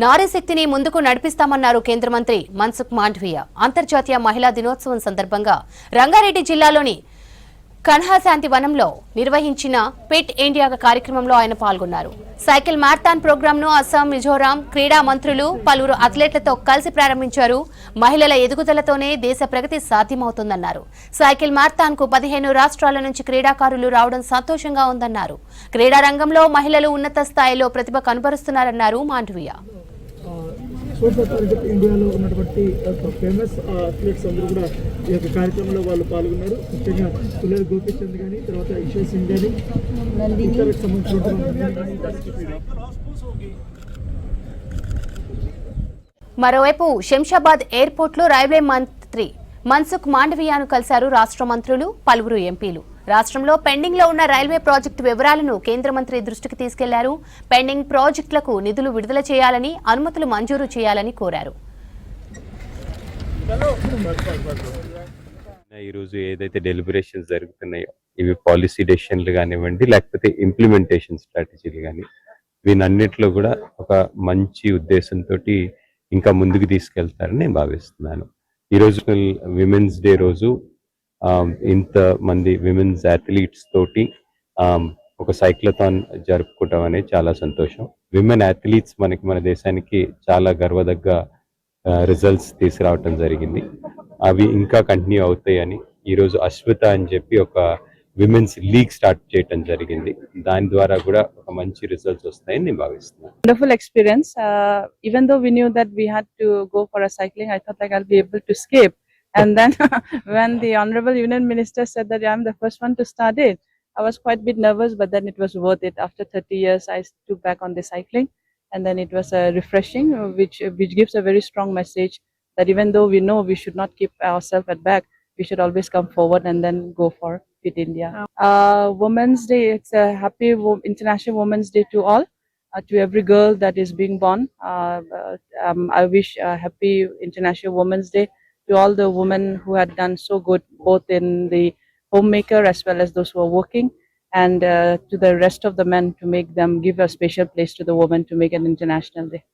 నారీ శక్తిని ముందుకు నడిపిస్తామన్నారు కేంద్ర మంత్రి మన్సుఖ్ మాండవీయ. అంతర్జాతీయ మహిళా దినోత్సవం సందర్భంగా రంగారెడ్డి జిల్లాలోని కన్హాశాంతి వనంలో నిర్వహించిన పిట్ ఇండియా కార్యక్రమంలో ఆయన పాల్గొన్నారు. సైకిల్ మ్యారథాన్ ప్రోగ్రాంను అస్సాం మిజోరాం క్రీడా మంత్రులు పలువురు అథ్లెట్లతో కలిసి ప్రారంభించారు. మహిళల ఎదుగుదలతోనే దేశ ప్రగతి సాధ్యమవుతుందన్నారు. సైకిల్ మ్యారథాన్కు పదిహేను రాష్ట్రాల నుంచి క్రీడాకారులు రావడం సంతోషంగా ఉందన్నారు. క్రీడా రంగంలో మహిళలు ఉన్నత స్థాయిలో ప్రతిభ కనబరుస్తున్నారన్నారు మాండవీయ. స్పోర్ట్స్ అథారిటీ ఆఫ్ ఇండియాలో ఉన్నటువంటి ఫేమస్ అథ్లెట్స్ అందరూ కూడా ఈ యొక్క కార్యక్రమంలో వాళ్ళు పాల్గొన్నారు. ముఖ్యంగా పుల్లెల గోపీచంద్ కానీ తర్వాత ఈశ్వర్ సింగ్ కానీ ఇతరులకు సంబంధించినటువంటి మరోవైపు శంషాబాద్ ఎయిర్పోర్ట్లో రైల్వే మంత్రి మన్సుఖ్ మాండవీయాను కలిశారు రాష్ట్ర మంత్రులు పలువురు ఎంపీలు. రాష్ట్రంలో పెండింగ్లో ఉన్న రైల్వే ప్రాజెక్టు వివరాలను కేంద్ర మంత్రి దృష్టికి తీసుకెళ్ళారు. పెండింగ్ ప్రాజెక్టులకు నిధులు విడుదల చేయాలని అనుమతులు మంజూరు చేయాలని కోరారు. ఈరోజు ఏదైతే డెలిబరేషన్స్ జరుగుతున్నాయో ఇవి పాలసీ డెసిషన్లు కానివ్వండి లేకపోతే ఇంప్లిమెంటేషన్ స్ట్రాటజీలు కానీ వీనన్నిట్లో కూడా ఒక మంచి ఉద్దేశంతో ఇంకా ముందుకు తీసుకెళ్తారని నేను భావిస్తున్నాను. ఈరోజు విమెన్స్ డే రోజు Um, ఇంత మంది విమెన్స్ అథ్లీట్స్ తోటి um, ఒక సైక్లథాన్ జరుపుకోవటం అనేది చాలా సంతోషం. విమెన్ అథ్లీట్స్ మనకి మన దేశానికి చాలా గర్వదగ్గ uh, రిజల్ట్స్ తీసుకురావటం జరిగింది. అవి ఇంకా కంటిన్యూ అవుతాయని ఈరోజు అశ్విత అని చెప్పి ఒక విమెన్స్ లీగ్ స్టార్ట్ చేయటం జరిగింది. దాని ద్వారా కూడా ఒక మంచి రిజల్ట్స్ వస్తాయని నేను భావిస్తున్నాను wonderful experience even though we knew that we had to go for for cycling cycling, I thought like I'll be able. And then when the honorable union minister said that I'm the first one to start it, I was quite a bit nervous, but then it was worth it. After 30 years, I took back on the cycling, and then it was uh, refreshing, which which gives a very strong message that even though we know we should not keep ourselves at back, we should always come forward and then go for Fit India. Uh, Women's Day, it's a happy Wo- International Women's Day to all uh, to every girl that is being born. Uh, uh, um, I wish a happy International Women's Day to all the women who had done so good, both in the homemaker as well as those who are working, and uh, to the rest of the men to make them give a special place to the women to make an International Day.